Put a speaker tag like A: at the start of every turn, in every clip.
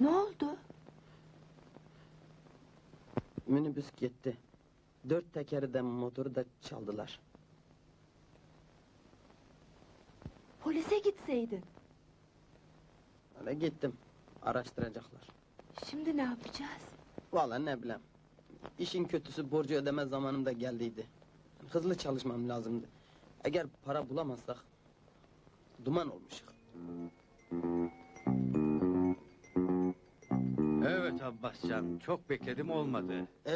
A: Ne oldu?
B: Minibüs gitti. Dört tekeri de motoru da çaldılar.
A: Polise gitseydin.
B: Öyle gittim. Araştıracaklar.
A: Şimdi ne yapacağız?
B: Vallahi ne bileyim. İşin kötüsü borcu ödeme zamanım da geldiydi. Hızlı çalışmam lazımdı. Eğer para bulamazsak duman olmuşuk.
C: Evet Abbascan, çok bekledim olmadı.
B: Ee,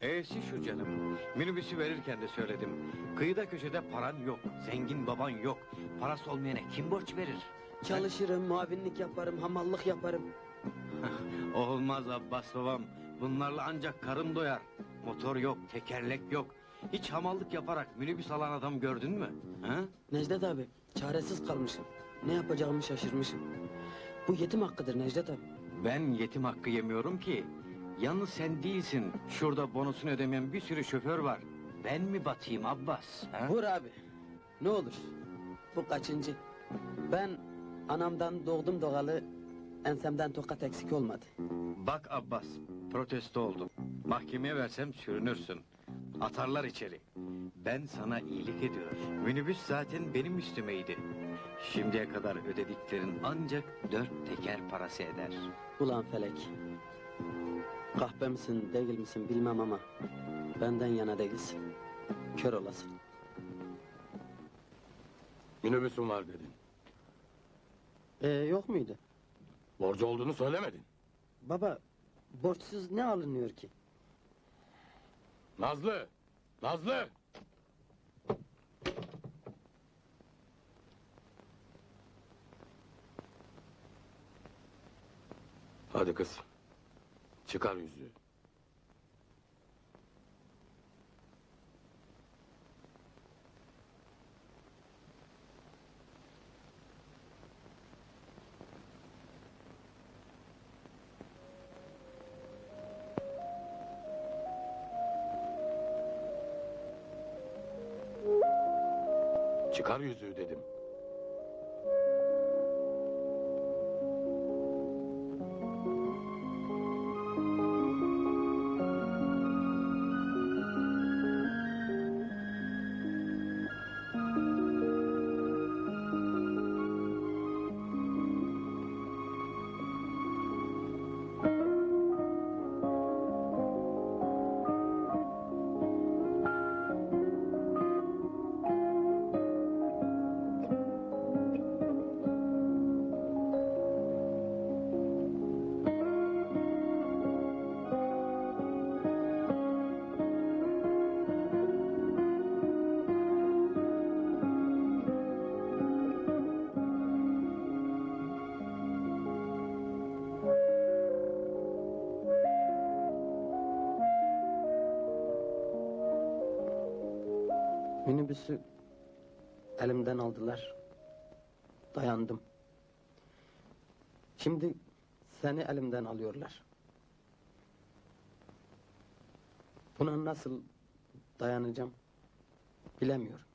C: E'si şu canım, minibüsü verirken de söyledim. Kıyıda köşede paran yok, zengin baban yok. Parası olmayana kim borç verir?
B: çalışırım, muavinlik yaparım, hamallık yaparım.
C: Olmaz Abbas babam, bunlarla ancak karın doyar. Motor yok, tekerlek yok. Hiç hamallık yaparak minibüs alan adam gördün mü? Ha?
B: Necdet abi, çaresiz kalmışım. Ne yapacağımı şaşırmışım. Bu yetim hakkıdır Necdet abi.
C: Ben yetim hakkı yemiyorum ki. Yalnız sen değilsin. Şurada bonusunu ödemeyen bir sürü şoför var. Ben mi batayım Abbas? Ha?
B: Vur abi. Ne olur. Bu kaçıncı? Ben anamdan doğdum doğalı ensemden tokat eksik olmadı.
C: Bak Abbas, protesto oldum. Mahkemeye versem sürünürsün. Atarlar içeri. Ben sana iyilik ediyorum. Minibüs zaten benim üstümeydi. Şimdiye kadar ödediklerin ancak dört teker parası eder.
B: Ulan felek. Kahpe misin değil misin bilmem ama benden yana değilsin. Kör olasın.
D: Minibüsüm var dedin.
B: Ee, yok muydu?
D: Borcu olduğunu söylemedin.
B: Baba borçsuz ne alınıyor ki?
D: Nazlı! Nazlı! Hadi kız. Çıkar yüzüğü. Çıkar yüzüğü dedim.
B: Minibüsü elimden aldılar. Dayandım. Şimdi seni elimden alıyorlar. Buna nasıl dayanacağım bilemiyorum.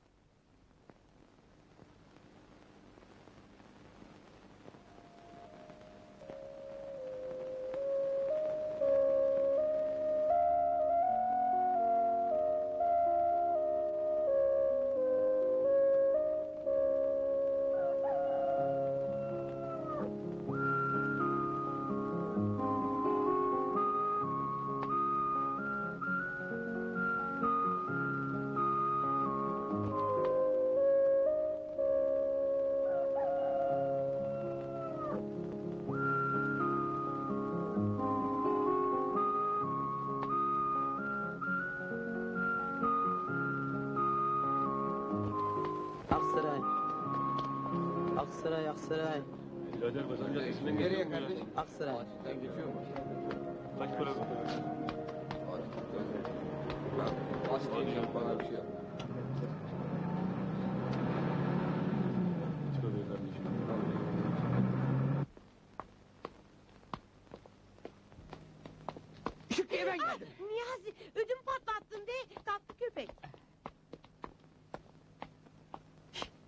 B: Aksaray, Aksaray.
E: Nereye kardeş?
B: Aksaray.
E: Sen geçiyor mu?
D: Kaç para
E: Aç diyeceğim bana bir şey yap.
B: Şükrü'ye ben geldim.
F: Niyazi ödüm patlattın de kalktı köpek.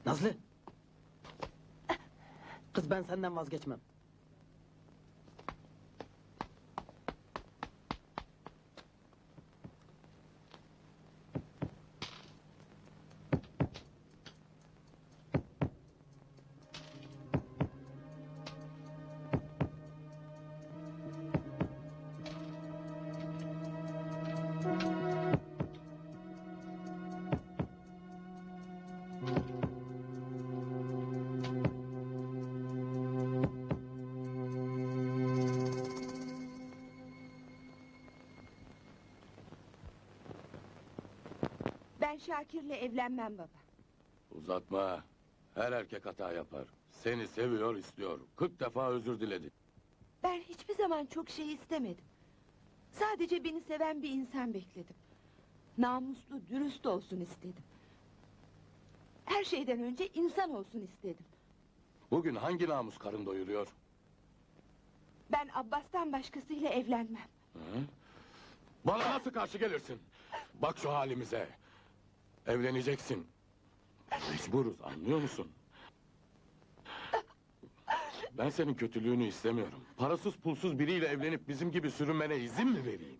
B: Nazlı. Kız ben senden vazgeçmem.
F: Şakir'le evlenmem baba.
D: Uzatma. Her erkek hata yapar. Seni seviyor, istiyor. 40 defa özür diledi.
F: Ben hiçbir zaman çok şey istemedim. Sadece beni seven bir insan bekledim. Namuslu, dürüst olsun istedim. Her şeyden önce insan olsun istedim.
D: Bugün hangi namus karın doyuruyor?
F: Ben Abbas'tan başkasıyla evlenmem.
D: Hı? Bana nasıl karşı gelirsin? Bak şu halimize. Evleneceksin. Mecburuz, anlıyor musun? Ben senin kötülüğünü istemiyorum. Parasız pulsuz biriyle evlenip bizim gibi sürünmene izin mi vereyim?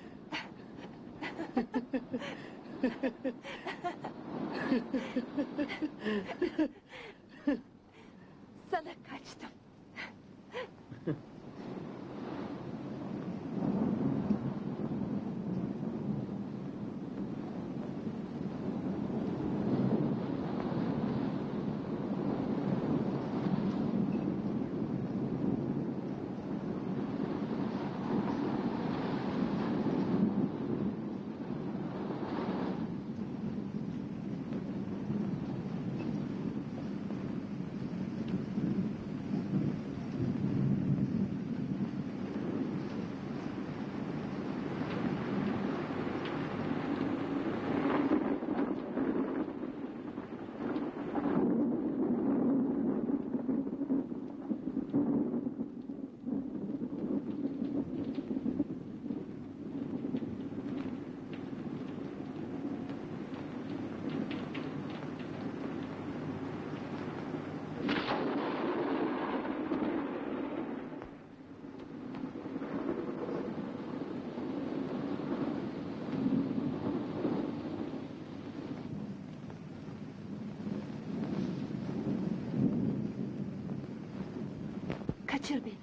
F: Kaçır beni.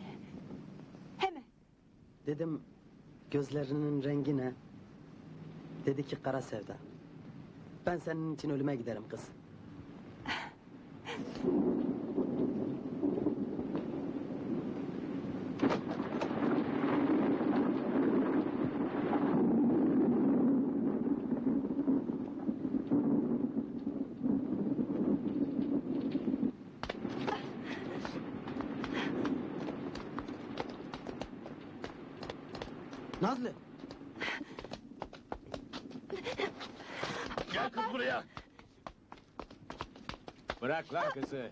F: Hemen.
B: Dedim gözlerinin rengi ne? Dedi ki kara sevda. Ben senin için ölüme giderim kız. Nazlı.
D: Gel kız buraya.
C: Bırak lan kızı.